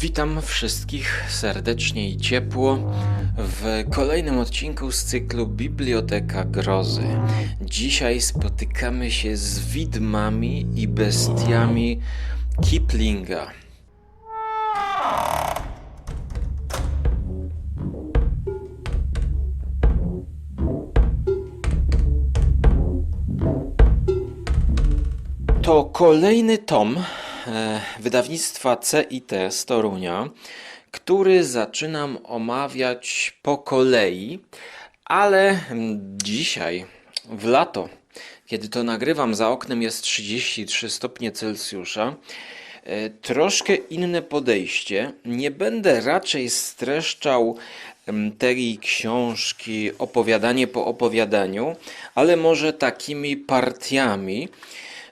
Witam wszystkich serdecznie i ciepło w kolejnym odcinku z cyklu Biblioteka Grozy. Dzisiaj spotykamy się z widmami i bestiami Kiplinga. To kolejny tom wydawnictwa CIT z Torunia, który zaczynam omawiać po kolei, ale mm, dzisiaj, w lato, kiedy to nagrywam, za oknem jest 33 stopnie Celsjusza. e, Troszkę inne podejście. Nie będę raczej streszczał em, tej książki opowiadanie po opowiadaniu, ale może takimi partiami.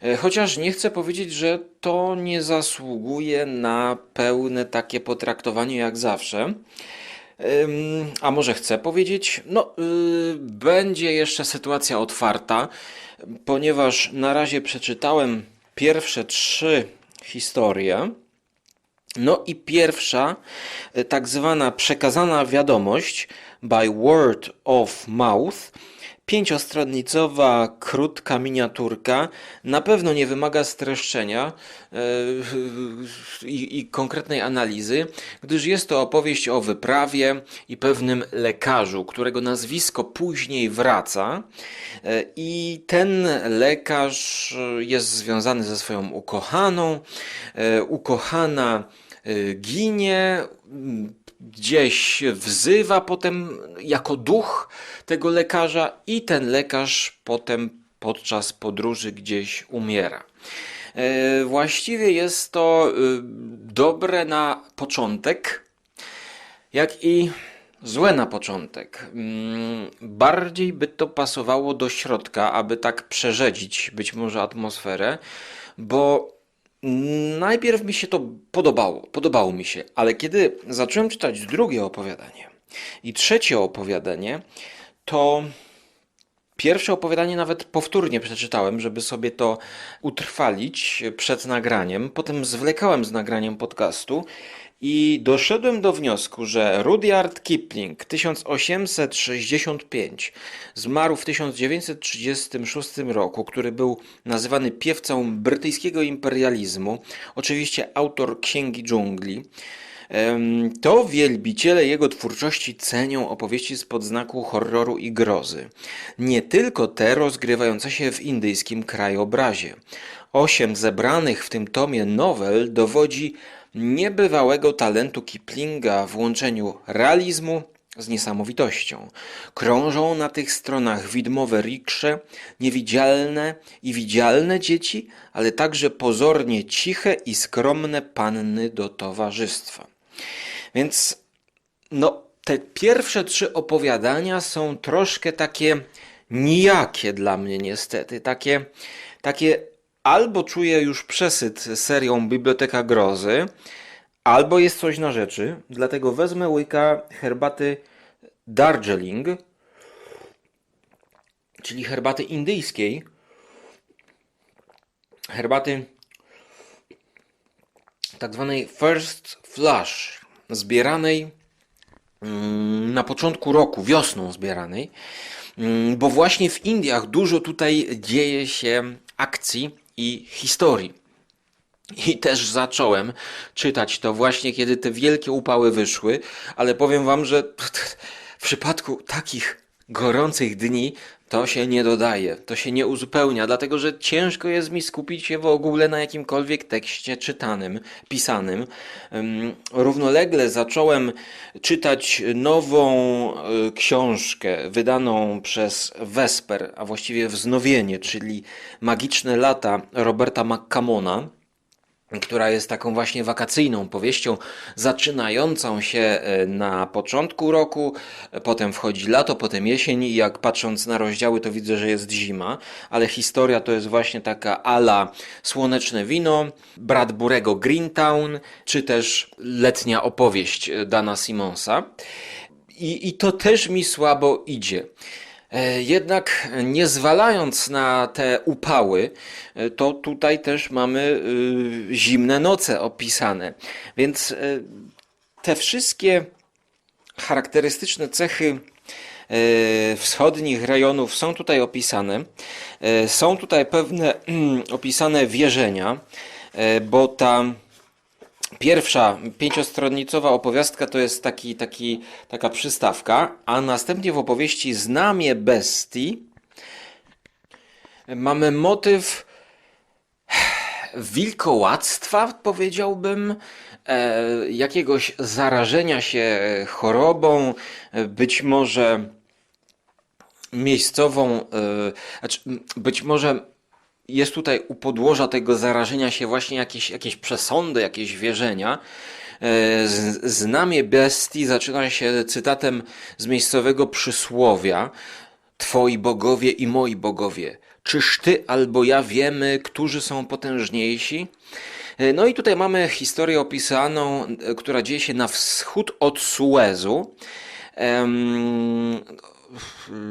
E, Chociaż nie chcę powiedzieć, że to nie zasługuje na pełne takie potraktowanie jak zawsze. A może chcę powiedzieć? No, y, będzie jeszcze sytuacja otwarta, ponieważ na razie przeczytałem pierwsze trzy historie. No i pierwsza, y, tak zwana przekazana wiadomość by word of mouth, pięciostronnicowa, krótka miniaturka, na pewno nie wymaga streszczenia e, i, i konkretnej analizy, gdyż jest to opowieść o wyprawie i pewnym lekarzu, którego nazwisko później wraca. E, I ten lekarz jest związany ze swoją ukochaną. E, Ukochana ginie, gdzieś wzywa potem jako duch tego lekarza i ten lekarz potem podczas podróży gdzieś umiera. E, Właściwie jest to y, dobre na początek, jak i złe na początek. Mm, Bardziej by to pasowało do środka, aby tak przerzedzić być może atmosferę, bo najpierw mi się to podobało, podobało mi się, ale kiedy zacząłem czytać drugie opowiadanie i trzecie opowiadanie, to Pierwsze opowiadanie nawet powtórnie przeczytałem, żeby sobie to utrwalić przed nagraniem. Potem zwlekałem z nagraniem podcastu i doszedłem do wniosku, że Rudyard Kipling 1865 zmarł w 1936 roku, który był nazywany piewcą brytyjskiego imperializmu, oczywiście autor Księgi Dżungli. To wielbiciele jego twórczości cenią opowieści spod znaku horroru i grozy. Nie tylko te rozgrywające się w indyjskim krajobrazie. Osiem zebranych w tym tomie nowel dowodzi niebywałego talentu Kiplinga w łączeniu realizmu z niesamowitością. Krążą na tych stronach widmowe riksze, niewidzialne i widzialne dzieci, ale także pozornie ciche i skromne panny do towarzystwa. Więc no, te pierwsze trzy opowiadania są troszkę takie nijakie dla mnie niestety, takie, takie albo czuję już przesyt serią Biblioteka Grozy, albo jest coś na rzeczy, dlatego wezmę łyka herbaty Darjeeling, czyli herbaty indyjskiej, herbaty tak zwanej first flush, zbieranej mm, na początku roku, wiosną zbieranej, mm, bo właśnie w Indiach dużo tutaj dzieje się akcji i historii. I też zacząłem czytać to właśnie, kiedy te wielkie upały wyszły, ale powiem Wam, że w przypadku takich gorących dni to się nie dodaje, to się nie uzupełnia, dlatego że ciężko jest mi skupić się w ogóle na jakimkolwiek tekście czytanym, pisanym. Ym, Równolegle zacząłem czytać nową y, książkę wydaną przez Vesper, a właściwie wznowienie, czyli Magiczne lata Roberta McCamona która jest taką właśnie wakacyjną powieścią, zaczynającą się e, na początku roku, e, potem wchodzi lato, potem jesień i jak patrząc na rozdziały to widzę, że jest zima, ale historia to jest właśnie taka ala Słoneczne Wino, Bradburego Greentown, czy też letnia opowieść e, Dana Simonsa. I, I to też mi słabo idzie. E, Jednak nie zwalając na te upały, e, to tutaj też mamy y, zimne noce opisane. Więc e, te wszystkie charakterystyczne cechy e, wschodnich rejonów są tutaj opisane. E, Są tutaj pewne opisane wierzenia, e, bo ta Pierwsza pięciostronnicowa opowiastka to jest taki, taki, taka przystawka, a następnie w opowieści Znamie Bestii mamy motyw wilkołactwa, powiedziałbym, e, jakiegoś zarażenia się chorobą, być może miejscową, e, znaczy, być może jest tutaj u podłoża tego zarażenia się właśnie jakieś, jakieś przesądy, jakieś wierzenia. E, Znamie bestii zaczyna się cytatem z miejscowego przysłowia. Twoi bogowie i moi bogowie, czyż ty albo ja wiemy, którzy są potężniejsi? E, No i tutaj mamy historię opisaną, e, która dzieje się na wschód od Suezu. Em,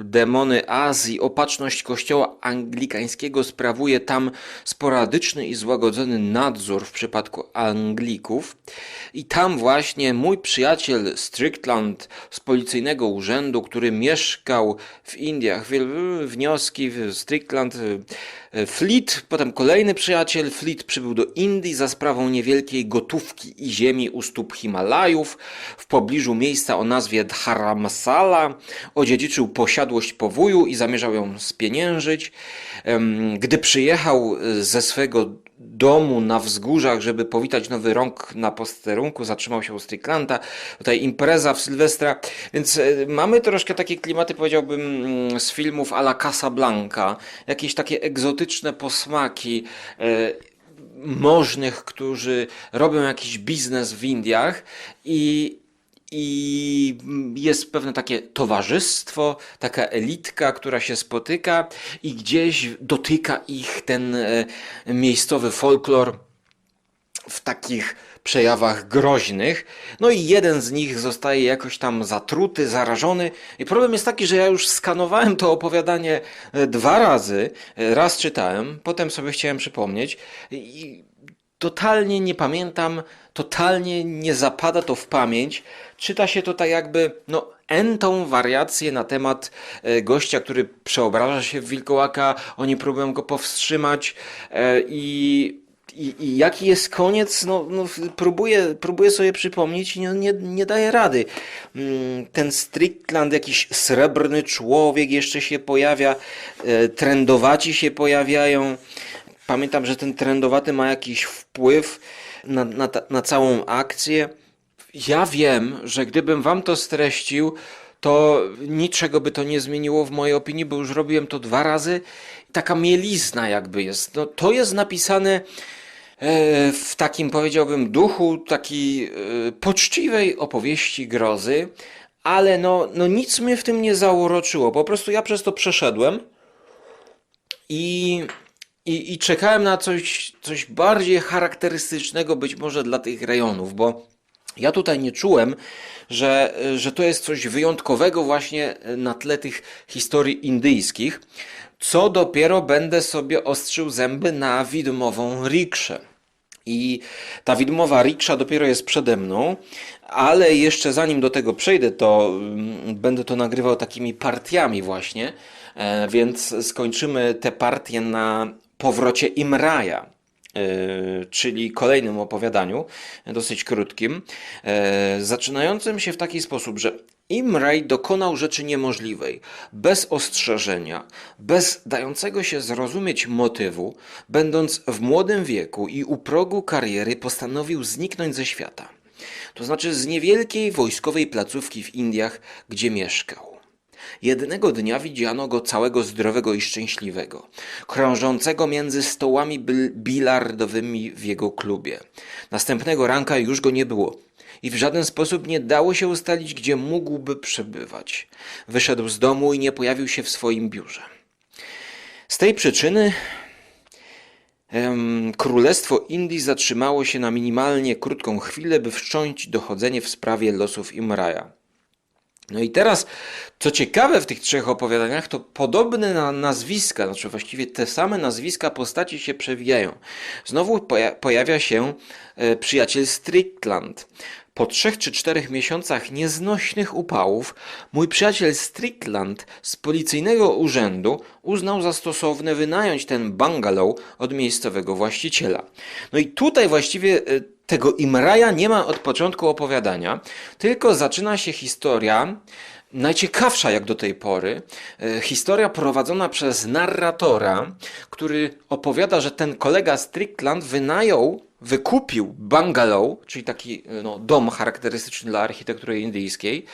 demony Azji, opatrzność kościoła anglikańskiego sprawuje tam sporadyczny i złagodzony nadzór w przypadku Anglików. I tam właśnie mój przyjaciel Strickland z policyjnego urzędu, który mieszkał w Indiach, wnioski w Strickland, e, Fleet, potem kolejny przyjaciel, Fleet przybył do Indii za sprawą niewielkiej gotówki i ziemi u stóp Himalajów, w pobliżu miejsca o nazwie Dharamsala, odziedziczył posiadłość powóju i zamierzał ją spieniężyć. Gdy przyjechał e, ze swego domu na wzgórzach, żeby powitać nowy rąk na posterunku, zatrzymał się u Stricklanda, tutaj impreza w Sylwestra, więc e, mamy troszkę takie klimaty, powiedziałbym, mm, z filmów a la Casablanca, jakieś takie egzotyczne posmaki, e, możnych, którzy robią jakiś biznes w Indiach i, i jest pewne takie towarzystwo, taka elitka, która się spotyka i gdzieś dotyka ich ten e, miejscowy folklor w takich przejawach groźnych. No i jeden z nich zostaje jakoś tam zatruty, zarażony. I problem jest taki, że ja już skanowałem to opowiadanie e, dwa razy. E, Raz czytałem, potem sobie chciałem przypomnieć i totalnie nie pamiętam, totalnie nie zapada to w pamięć. Czyta się to tak jakby, no, entą wariację na temat e, gościa, który przeobraża się w wilkołaka, oni próbują go powstrzymać e, i i, I jaki jest koniec? No, no, próbuję, próbuję sobie przypomnieć i nie, nie, nie daję rady. Mm, Ten Strickland, jakiś srebrny człowiek jeszcze się pojawia, e, trendowaci się pojawiają. Pamiętam, że ten trendowaty ma jakiś wpływ na, na, na całą akcję. Ja wiem, że gdybym wam to streścił, to niczego by to nie zmieniło w mojej opinii, bo już robiłem to dwa razy. Taka mielizna jakby jest. No, to jest napisane e, w takim, powiedziałbym, duchu takiej e, poczciwej opowieści grozy, ale no, no nic mnie w tym nie zauroczyło. Po prostu ja przez to przeszedłem i, i, i czekałem na coś, coś bardziej charakterystycznego być może dla tych rejonów, bo ja tutaj nie czułem, że, że to jest coś wyjątkowego właśnie na tle tych historii indyjskich, co dopiero będę sobie ostrzył zęby na widmową rikszę. I ta widmowa riksza dopiero jest przede mną, ale jeszcze zanim do tego przejdę, to mm, będę to nagrywał takimi partiami właśnie, e, więc skończymy te partie na powrocie Imraja. e, Czyli kolejnym opowiadaniu, dosyć krótkim, e, zaczynającym się w taki sposób, że Imraj dokonał rzeczy niemożliwej, bez ostrzeżenia, bez dającego się zrozumieć motywu, będąc w młodym wieku i u progu kariery postanowił zniknąć ze świata. To znaczy z niewielkiej wojskowej placówki w Indiach, gdzie mieszkał. Jednego dnia widziano go całego zdrowego i szczęśliwego, krążącego między stołami bil- bilardowymi w jego klubie. Następnego ranka już go nie było i w żaden sposób nie dało się ustalić, gdzie mógłby przebywać. Wyszedł z domu i nie pojawił się w swoim biurze. Z tej przyczyny Królestwo Indii zatrzymało się na minimalnie krótką chwilę, by wszcząć dochodzenie w sprawie losów Imraja. No i teraz, co ciekawe w tych trzech opowiadaniach, to podobne na nazwiska, znaczy właściwie te same nazwiska postaci się przewijają. Znowu poja pojawia się e, przyjaciel Strickland. Po trzech czy czterech miesiącach nieznośnych upałów, mój przyjaciel Strickland z policyjnego urzędu uznał za stosowne wynająć ten bungalow od miejscowego właściciela. No i tutaj właściwie e, tego Imraja nie ma od początku opowiadania, tylko zaczyna się historia, najciekawsza jak do tej pory, e, historia prowadzona przez narratora, który opowiada, że ten kolega Strickland wynajął, wykupił bungalow, czyli taki e, no, dom charakterystyczny dla architektury indyjskiej,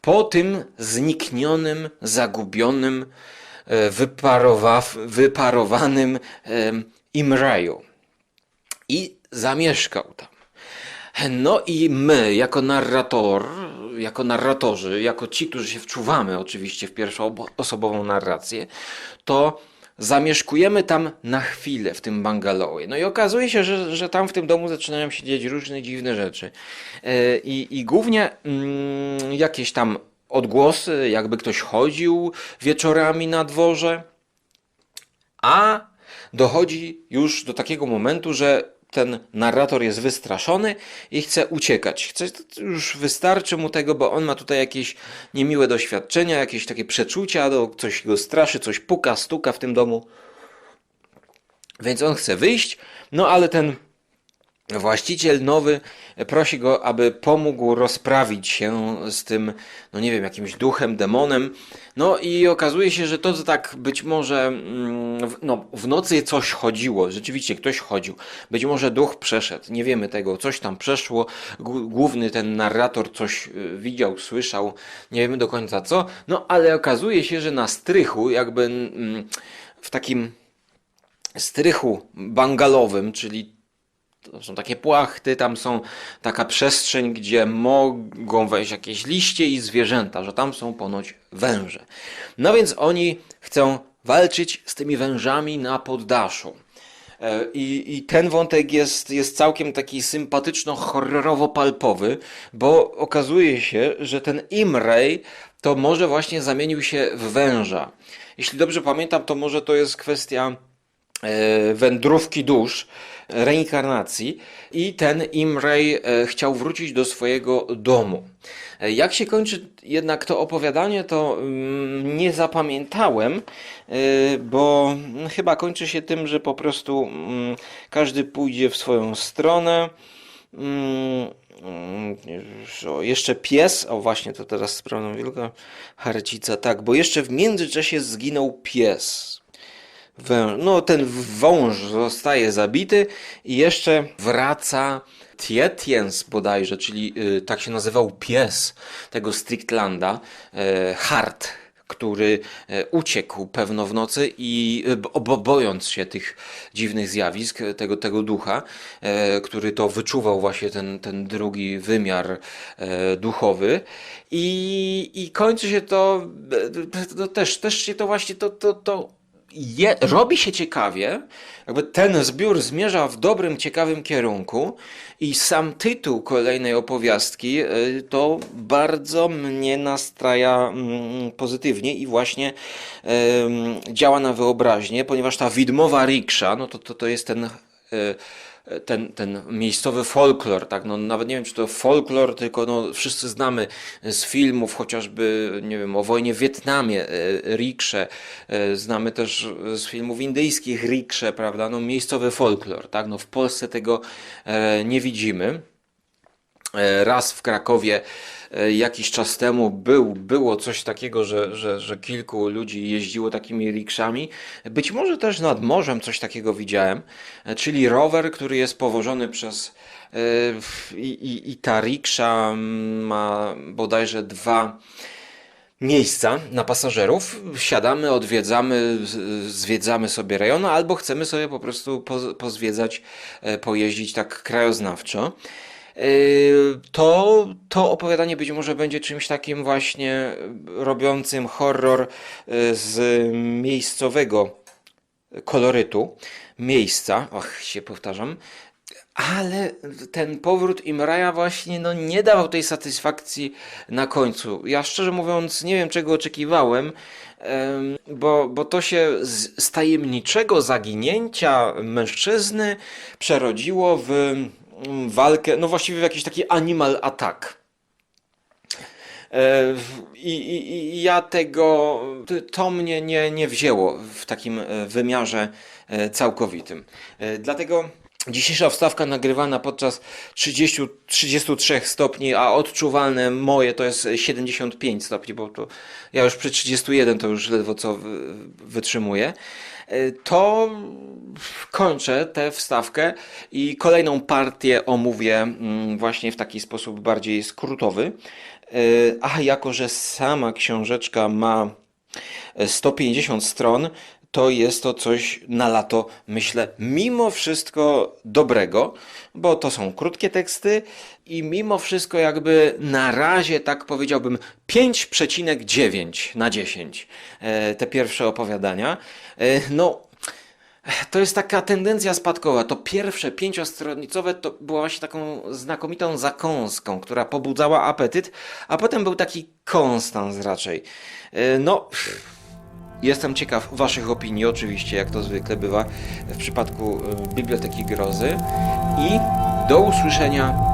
po tym zniknionym, zagubionym, e, wyparowa- wyparowanym Imraju. I zamieszkał tam. No i my, jako narrator, jako narratorzy, jako ci, którzy się wczuwamy oczywiście w pierwszoosobową narrację, to zamieszkujemy tam na chwilę w tym bungalowie. No i okazuje się, że, że tam w tym domu zaczynają się dziać różne dziwne rzeczy. E, I, i głównie mm, jakieś tam odgłosy, jakby ktoś chodził wieczorami na dworze, a dochodzi już do takiego momentu, że ten narrator jest wystraszony i chce uciekać. Chce, już wystarczy mu tego, bo on ma tutaj jakieś niemiłe doświadczenia, jakieś takie przeczucia, coś go straszy, coś puka, stuka w tym domu. Więc on chce wyjść, no ale ten Właściciel nowy prosi go, aby pomógł rozprawić się z tym, no nie wiem, jakimś duchem, demonem. No i okazuje się, że to tak być może mm, no, w nocy coś chodziło, rzeczywiście ktoś chodził. Być może duch przeszedł, nie wiemy tego, coś tam przeszło. Gł- Główny ten narrator coś y, widział, słyszał, nie wiemy do końca co. No ale okazuje się, że na strychu, jakby mm, w takim strychu bangalowym, czyli są takie płachty, tam są taka przestrzeń, gdzie mogą wejść jakieś liście i zwierzęta, że tam są ponoć węże. No więc oni chcą walczyć z tymi wężami na poddaszu. E, I, I ten wątek jest, jest całkiem taki sympatyczno-horrorowo-palpowy, bo okazuje się, że ten Imrej to może właśnie zamienił się w węża. Jeśli dobrze pamiętam, to może to jest kwestia wędrówki dusz, reinkarnacji i ten Imrej e, chciał wrócić do swojego domu. E, Jak się kończy jednak to opowiadanie, to mm, nie zapamiętałem, e, bo chyba kończy się tym, że po prostu mm, każdy pójdzie w swoją stronę. Mm, mm, O, jeszcze pies, o właśnie, to teraz sprawdzam wielka harcica, tak, bo jeszcze w międzyczasie zginął pies. No, ten wąż zostaje zabity i jeszcze wraca Tietjens bodajże, czyli y, tak się nazywał pies tego Strictlanda, e, Hart, który e, uciekł pewno w nocy i e, bo, bo- bojąc się tych dziwnych zjawisk, e, tego, tego ducha, który to wyczuwał właśnie ten, ten drugi wymiar duchowy. I, i kończy się to, to też, też się to właśnie to, to, to je, robi się ciekawie, jakby ten zbiór zmierza w dobrym, ciekawym kierunku i sam tytuł kolejnej opowiastki y, to bardzo mnie nastraja mm, pozytywnie i właśnie działa na wyobraźnię, ponieważ ta widmowa riksza, no to, to, to jest ten... ten, ten miejscowy folklor, tak, no nawet nie wiem, czy to folklor, tylko no wszyscy znamy z filmów, chociażby, nie wiem, o wojnie w Wietnamie, e, riksze, e, znamy też z filmów indyjskich riksze, prawda, no miejscowy folklor, tak, no w Polsce tego e, nie widzimy. Raz w Krakowie jakiś czas temu był, było coś takiego, że, że, że kilku ludzi jeździło takimi rikszami. Być może też nad morzem coś takiego widziałem, e, czyli rower, który jest powożony przez e, i, i, i ta riksza ma bodajże dwa miejsca na pasażerów. Siadamy, odwiedzamy, zwiedzamy sobie rejon, albo chcemy sobie po prostu poz- pozwiedzać, e, pojeździć tak krajoznawczo. To, to opowiadanie być może będzie czymś takim właśnie robiącym horror e, z miejscowego kolorytu, miejsca, ach się powtarzam, Ale ten powrót Imraja właśnie no, nie dawał tej satysfakcji na końcu. Ja szczerze mówiąc nie wiem czego oczekiwałem, em, bo, bo to się z, z tajemniczego zaginięcia mężczyzny przerodziło w walkę, no właściwie w jakiś taki animal attack. E, I, i, I ja tego, to mnie nie, nie wzięło w takim e, wymiarze e, całkowitym. Dlatego dzisiejsza wstawka nagrywana podczas 30, 33 stopni, a odczuwalne moje to jest 75 stopni, bo to ja już przy 31 to już ledwo co wy- wytrzymuję. E, To kończę tę wstawkę i kolejną partię omówię mm, właśnie w taki sposób bardziej skrótowy. E, A jako, że sama książeczka ma e, 150 stron, to jest to coś na lato, myślę, mimo wszystko dobrego, bo to są krótkie teksty i mimo wszystko jakby na razie, tak powiedziałbym, 5,9 na 10 e, te pierwsze opowiadania. E, No, to jest taka tendencja spadkowa. To pierwsze pięciostronicowe to była właśnie taką znakomitą zakąską, która pobudzała apetyt, a potem był taki konstans raczej. E, No, jestem ciekaw Waszych opinii, oczywiście, jak to zwykle bywa w przypadku e, Biblioteki Grozy. I do usłyszenia